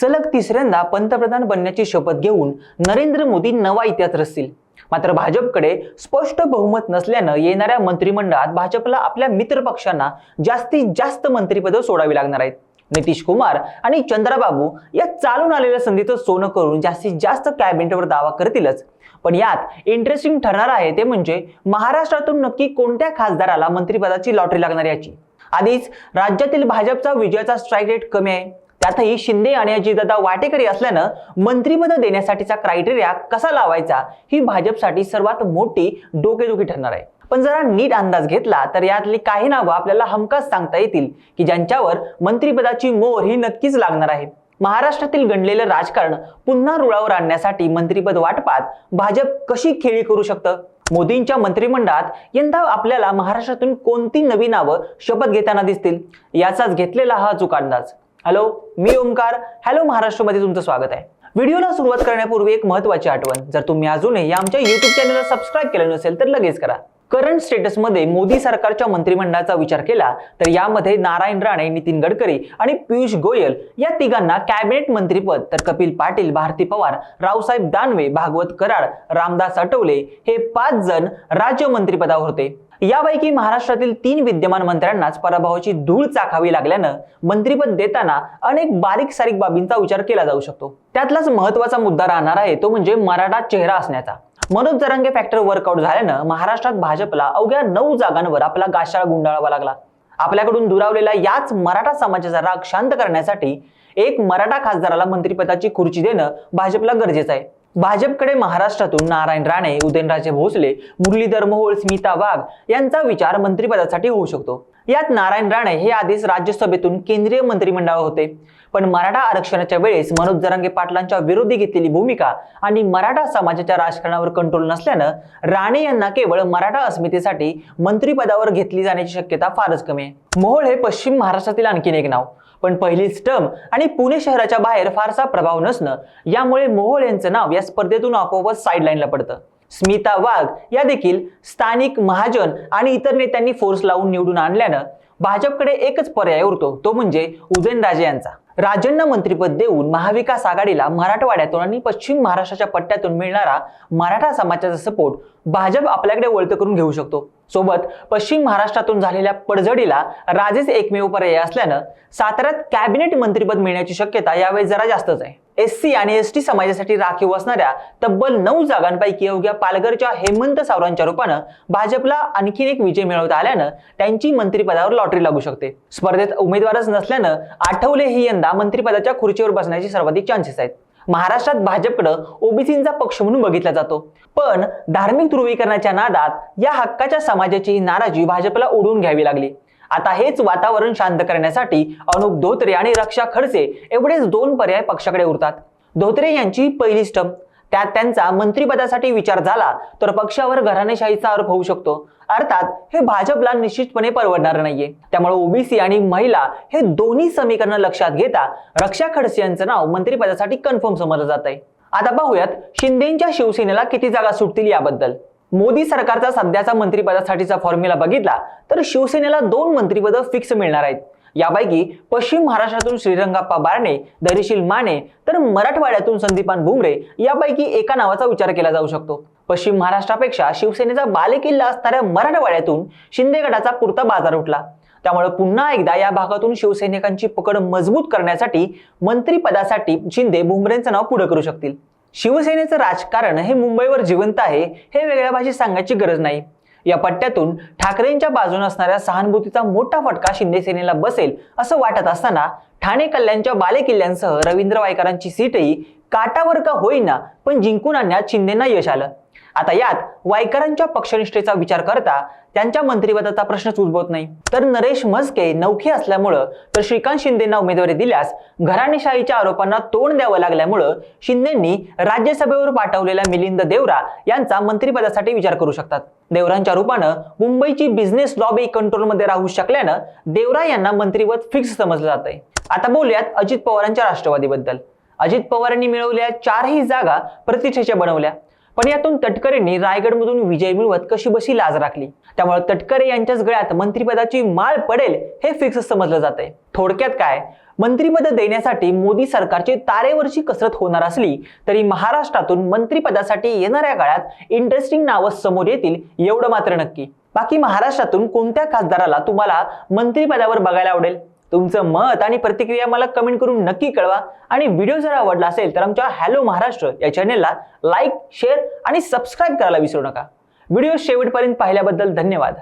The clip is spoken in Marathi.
सलग तिसऱ्यांदा पंतप्रधान बनण्याची शपथ घेऊन नरेंद्र मोदी नवा इतिहास रचतील. मात्र भाजपकडे स्पष्ट बहुमत नसल्यानं येणाऱ्या मंत्रिमंडळात भाजपला आपल्या मित्र पक्षांना जास्तीत जास्त मंत्रिपदं सोडावी लागणार आहेत. नितीश कुमार आणि चंद्राबाबू या चालून आलेल्या संधीचं सोनं करून जास्तीत जास्त कॅबिनेटवर दावा करतीलच. पण यात इंटरेस्टिंग ठरणार आहे ते म्हणजे महाराष्ट्रातून नक्की कोणत्या खासदाराला मंत्रिपदाची लॉटरी लागणार याची. आधीच राज्यातील भाजपचा विजयाचा स्ट्राईक रेट कमी आहे. त्यातही शिंदे आणि अजितदादा वाटेकरी असल्यानं मंत्रिपद देण्यासाठीचा क्रायटेरिया कसा लावायचा ही भाजपसाठी सर्वात मोठी डोकेदुखी ठरणार आहे. पण जरा नीट अंदाज घेतला तर यातली काही नावं आपल्याला हमखास सांगता येतील की ज्यांच्यावर मंत्रिपदाची मोहर ही नक्कीच लागणार आहे. महाराष्ट्रातील गणलेलं राजकारण पुन्हा रुळावर आणण्यासाठी मंत्रिपद वाटपात भाजप कशी खेळी करू शकतं? मोदींच्या मंत्रिमंडळात यंदा आपल्याला महाराष्ट्रातून कोणती नवी नावं शपथ घेताना दिसतील? याचाच घेतलेला हा अचूक अंदाज. हॅलो मी ओमकार हॅलो महाराष्ट्रमध्ये तुमचं स्वागत आहे. व्हिडिओला सुरुवात करण्यापूर्वी एक महत्वाची आठवण. जर तुम्ही अजूनही आमच्या युट्यूब चॅनलला सबस्क्राईब केलं नसेल तर लगेच करा. करंट स्टेटसमध्ये मोदी सरकारच्या मंत्रिमंडळाचा विचार केला तर यामध्ये नारायण राणे नितीन गडकरी आणि पियुष गोयल या तिघांना कॅबिनेट मंत्रीपद. तर कपिल पाटील भारती पवार रावसाहेब दानवे भागवत कराड रामदास आठवले हे पाच जण राज्यमंत्रीपदावर होते. यापैकी महाराष्ट्रातील तीन विद्यमान मंत्र्यांनाच पराभवाची धूळ चाखावी लागल्यानं मंत्रीपद देताना अनेक बारीक सारीक बाबींचा विचार केला जाऊ शकतो. त्यातलाच महत्त्वाचा मुद्दा राहणार आहे तो म्हणजे मराठा चेहरा असण्याचा. मनोज जरंगे फॅक्टर वर्कआउट झाल्यानं महाराष्ट्रात भाजपला अवघ्या नऊ जागांवर आपला गाशाळा गुंडाळावा लागला. आपल्याकडून दुरावलेला याच मराठा समाजाचा राग शांत करण्यासाठी एक मराठा खासदाराला मंत्रिपदाची खुर्ची देणं भाजपला गरजेचं आहे. भाजपकडे महाराष्ट्रातून नारायण राणे उदयनराजे भोसले मुरलीधर मोहोळ स्मिता वाघ यांचा विचार मंत्रिपदासाठी होऊ शकतो. यात नारायण राणे हे आधीच राज्यसभेतून केंद्रीय मंत्रिमंडळावर होते. पण मराठा आरक्षणाच्या वेळेस मनोज जरांगे पाटलांच्या विरोधी घेतलेली भूमिका आणि मराठा समाजाच्या राजकारणावर कंट्रोल नसल्यानं राणे यांना केवळ मराठा अस्मितेसाठी मंत्रिपदावर घेतली जाण्याची शक्यता फारच कमी आहे. मोहोळ हे पश्चिम महाराष्ट्रातील आणखीन एक नाव. पण पहिलीच टर्म आणि पुणे शहराच्या बाहेर फारसा प्रभाव नसणं यामुळे मोहोळ यांचं नाव या स्पर्धेतून आपोआपच साईडलाईनला पडतं. स्मिता वाघ या देखील स्थानिक महाजन आणि इतर नेत्यांनी फोर्स लावून निवडून आणल्यानं भाजपकडे एकच पर्याय उरतो तो म्हणजे उदयनराजे यांचा. राजांना मंत्रिपद देऊन महाविकास आघाडीला मराठवाड्यातून आणि पश्चिम महाराष्ट्राच्या पट्ट्यातून मिळणारा मराठा समाजाचा सपोर्ट भाजप आपल्याकडे वळत करून घेऊ शकतो. सोबत पश्चिम महाराष्ट्रातून झालेल्या पडझडीला राजेच एकमेव पर्याय असल्यानं साताऱ्यात कॅबिनेट मंत्रिपद मिळण्याची शक्यता यावेळी जरा जास्तच आहे. एस सी आणि एस टी समाजासाठी राखीव असणाऱ्या तब्बल नऊ जागांपैकी अवघ्या पालघरच्या हेमंत सावरांच्या रूपानं भाजपला आणखीन एक विजय मिळवता आल्यानं त्यांची मंत्रिपदावर लॉटरी लागू शकते. स्पर्धेत उमेदवारच नसल्यानं आठवले हे यंदा मंत्रिपदाच्या खुर्चीवर बसण्याचे सर्वाधिक चान्सेस आहेत. महाराष्ट्रात भाजपकडं ओबीसींचा पक्ष म्हणून बघितला जातो. पण धार्मिक ध्रुवीकरणाच्या नादात या हक्काच्या समाजाची नाराजी भाजपला ओढून घ्यावी लागली. आता हेच वातावरण शांत करण्यासाठी अनुप धोत्रे आणि रक्षा खडसे एवढेच दोन पर्याय पक्षाकडे उरतात. धोत्रे यांची पहिली स्टंप. त्यात त्यांचा मंत्रिपदासाठी विचार झाला तर पक्षावर घराणेशाहीचा आरोप होऊ शकतो. अर्थात हे भाजपला निश्चितपणे परवडणार नाहीये. त्यामुळे ओबीसी आणि महिला हे दोन्ही समीकरण लक्षात घेता रक्षा खडसे यांचं नाव मंत्रिपदासाठी कन्फर्म समजलं जात आहे आता पाहूयात शिंदेच्या शिवसेनेला किती जागा सुटतील याबद्दल. मोदी सरकारचा सध्याचा मंत्रिपदासाठीचा फॉर्म्युला बघितला तर शिवसेनेला दोन मंत्रिपद फिक्स मिळणार आहेत. यापैकी पश्चिम महाराष्ट्रातून श्रीरंगाप्पा बारणे धैर्यशील माने तर मराठवाड्यातून संदीपान भुमरे यापैकी एका नावाचा विचार केला जाऊ शकतो. पश्चिम महाराष्ट्रापेक्षा शिवसेनेचा बालेकिल्ला असणाऱ्या मराठवाड्यातून शिंदे गटाचा पुरता बाजार उठला. त्यामुळे पुन्हा एकदा या भागातून शिवसैनिकांची पकड मजबूत करण्यासाठी मंत्रिपदासाठी शिंदे भुमरेंचं नाव पुढे करू शकतील. शिवसेनेचं राजकारण हे मुंबईवर जिवंत आहे हे वेगळ्या भाषेत सांगायची गरज नाही. या पट्ट्यातून ठाकरेंच्या बाजूने असणाऱ्या सहानुभूतीचा मोठा फटका शिंदे सेनेला बसेल असं वाटत असताना ठाणे कल्याणच्या बालेकिल्ल्यांसह रवींद्र वायकरांची सीटही काटावर का होईना पण जिंकून आणण्यात शिंदेना यश आलं. आता यात वायकरांच्या पक्षनिष्ठेचा विचार करता त्यांच्या मंत्रिपदाचा प्रश्नच उद्भवत नाही. तर नरेश म्हस्के नौखे असल्यामुळं तर श्रीकांत शिंदेना उमेदवारी दिल्यास घराणेशाहीच्या आरोपांना तोंड द्यावं लागल्यामुळं शिंदेंनी राज्यसभेवर पाठवलेल्या मिलिंद देवरा यांचा मंत्रिपदासाठी विचार करू शकतात. देवरांच्या रूपानं मुंबईची बिझनेस लॉबी कंट्रोलमध्ये राहू शकल्यानं देवरा यांना मंत्रिपद फिक्स समजलं जात आहे आता बोलूयात अजित पवारांच्या राष्ट्रवादीबद्दल. अजित पवारांनी मिळवलेल्या चारही जागा प्रतिष्ठेच्या बनवल्या. पण यातून तटकरेंनी रायगडमधून विजय मिळवत कशी बशी लाज राखली? त्यामुळे तटकरे यांच्याच गळ्यात मंत्रिपदाची माळ पडेल हे फिक्स समजलं जात आहे थोडक्यात काय? मंत्रिपद देण्यासाठी मोदी सरकारची तारेवरची कसरत होणार असली तरी महाराष्ट्रातून मंत्रिपदासाठी येणाऱ्या काळात इंटरेस्टिंग नावं समोर येतील एवढं मात्र नक्की. बाकी महाराष्ट्रातून कोणत्या खासदाराला तुम्हाला मंत्रिपदावर बघायला आवडेल? तुमचं मत आणि प्रतिक्रिया मला कमेंट करून नक्की कळवा. आणि व्हिडिओ जर आवडला असेल तर आमच्या हॅलो महाराष्ट्र या चॅनेलला लाईक शेअर आणि सबस्क्राईब करायला विसरू नका. व्हिडिओ शेवटपर्यंत पाहिल्याबद्दल धन्यवाद.